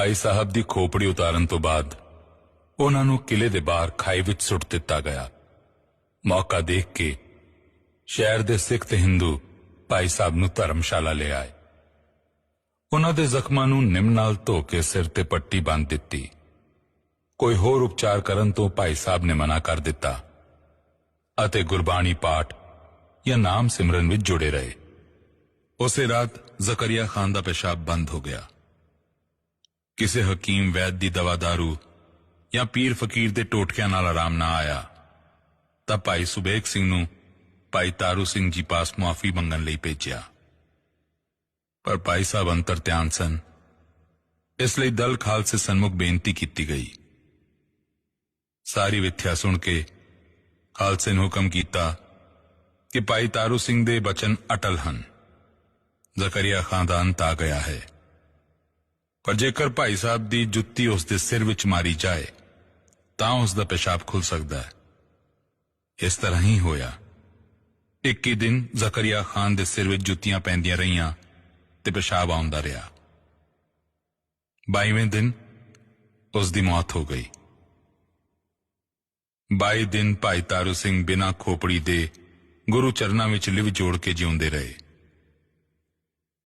ਭਾਈ ਸਾਹਿਬ ਦੀ ਖੋਪੜੀ ਉਤਾਰਨ ਤੋਂ ਬਾਅਦ ਉਹਨਾਂ ਨੂੰ ਕਿਲੇ ਦੇ ਬਾਹਰ ਖਾਈ ਵਿੱਚ ਸੁੱਟ ਦਿੱਤਾ ਗਿਆ। ਮੌਕਾ ਦੇਖ ਕੇ ਸ਼ਹਿਰ ਦੇ ਸਿੱਖ ਤੇ ਹਿੰਦੂ ਭਾਈ ਸਾਹਿਬ ਨੂੰ ਧਰਮਸ਼ਾਲਾ ਲੈ ਆਏ। ਉਹਨਾਂ ਦੇ ਜ਼ਖਮਾਂ ਨੂੰ ਨਿੰਮ ਨਾਲ ਧੋ ਕੇ ਸਿਰ ਤੇ ਪੱਟੀ ਬੰਨ੍ਹ ਦਿੱਤੀ। ਕੋਈ ਹੋਰ ਉਪਚਾਰ ਕਰਨ ਤੋਂ ਭਾਈ ਸਾਹਿਬ ਨੇ ਮਨਾ ਕਰ ਦਿੱਤਾ ਅਤੇ ਗੁਰਬਾਣੀ ਪਾਠ ਜਾਂ ਨਾਮ ਸਿਮਰਨ ਵਿੱਚ ਜੁੜੇ ਰਹੇ। ਉਸੇ ਰਾਤ ਜ਼ਕਰੀਆ ਖਾਨ ਦਾ ਪਿਸ਼ਾਬ ਬੰਦ ਹੋ ਗਿਆ। ਕਿਸੇ ਹਕੀਮ ਵੈਦ ਦੀ ਦਵਾ ਦਾਰੂ ਜਾਂ ਪੀਰ ਫਕੀਰ ਦੇ ਟੋਟਕਿਆਂ ਨਾਲ ਆਰਾਮ ਨਾ ਆਇਆ, ਤਾਂ ਭਾਈ ਸੁਬੇਗ ਸਿੰਘ ਨੂੰ ਭਾਈ ਤਾਰੂ ਸਿੰਘ ਜੀ ਪਾਸ ਮੁਆਫੀ ਮੰਗਣ ਲਈ ਭੇਜਿਆ। ਪਰ ਭਾਈ ਸਾਹਿਬ ਅੰਤਰ ਧਿਆਨ ਸਨ। ਇਸ ਲਈ ਦਲ ਖਾਲਸੇ ਸਨਮੁਖ ਬੇਨਤੀ ਕੀਤੀ ਗਈ। ਸਾਰੀ ਵਿਥਿਆ ਸੁਣ ਕੇ ਖਾਲਸੇ ਨੇ ਹੁਕਮ ਕੀਤਾ ਕਿ ਭਾਈ ਤਾਰੂ ਸਿੰਘ ਦੇ ਬਚਨ ਅਟਲ ਹਨ। ਜ਼ਕਰੀਆ ਖਾਨਦਾਨ ਤਾ ਗਿਆ ਹੈ। ਪਰ ਜੇਕਰ ਭਾਈ ਸਾਹਿਬ ਦੀ ਜੁੱਤੀ ਉਸ ਦੇ ਸਿਰ ਵਿੱਚ ਮਾਰੀ ਜਾਏ, ਤਾਂ ਉਸ ਦਾ ਪਿਸ਼ਾਬ ਖੁੱਲ ਸਕਦਾ ਹੈ। ਇਸ ਤਰ੍ਹਾਂ ਹੀ ਹੋਇਆ। ਇੱਕ ਹੀ ਦਿਨ ਜ਼ਕਰੀਆ ਖਾਨ ਦੇ ਸਿਰ ਵਿੱਚ ਜੁੱਤੀਆਂ ਪੈਂਦੀਆਂ ਰਹੀਆਂ ਤੇ ਪਿਸ਼ਾਬ ਆਉਂਦਾ ਰਿਹਾ। 22ਵੇਂ ਦਿਨ ਉਸ ਦੀ ਮੌਤ ਹੋ ਗਈ। 22 ਦਿਨ ਭਾਈ ਤਾਰੂ ਸਿੰਘ ਬਿਨਾਂ ਖੋਪੜੀ ਦੇ ਗੁਰੂ ਚਰਨਾਂ ਵਿੱਚ ਲਿਵ ਜੋੜ ਕੇ ਜਿਉਂਦੇ ਰਹੇ।